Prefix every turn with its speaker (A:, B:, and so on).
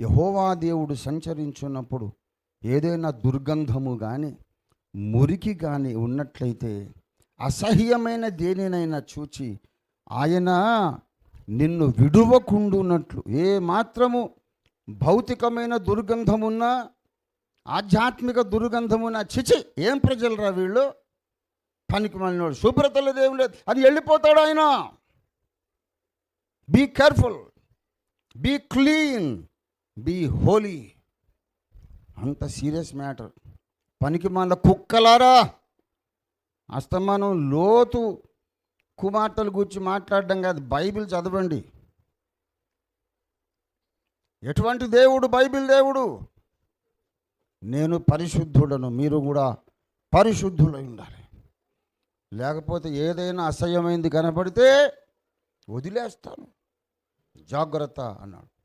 A: యహోవా దేవుడు సంచరించున్నప్పుడు ఏదైనా దుర్గంధము కానీ మురికి కానీ ఉన్నట్లయితే అసహ్యమైన దేనినైనా చూచి ఆయన నిన్ను విడువకుండునట్లు. ఏ మాత్రము భౌతికమైన దుర్గంధమున్నా ఆధ్యాత్మిక దుర్గంధమున్నా చిచి ఏం ప్రజలరా వీళ్ళు? పనికి మళ్ళీ శుభ్రత లేదు ఏం లేదు. అది వెళ్ళిపోతాడు ఆయన. Be careful be clean be holy. అంత సీరియస్ మ్యాటర్. పనికి మన కుక్కలారా. అస్తమానం లోతు కుమార్తెలు గురించి మాట్లాడడం కాదు బైబిల్ చదవండి. ఎటువంటి దేవుడు బైబిల్ దేవుడు? నేను పరిశుద్ధుడను మీరు కూడా పరిశుద్ధులై ఉండాలి. లేకపోతే ఏదైనా అసహ్యమైంది కనపడితే వదిలేస్తాను. జాగ్రత్త అన్నాడు.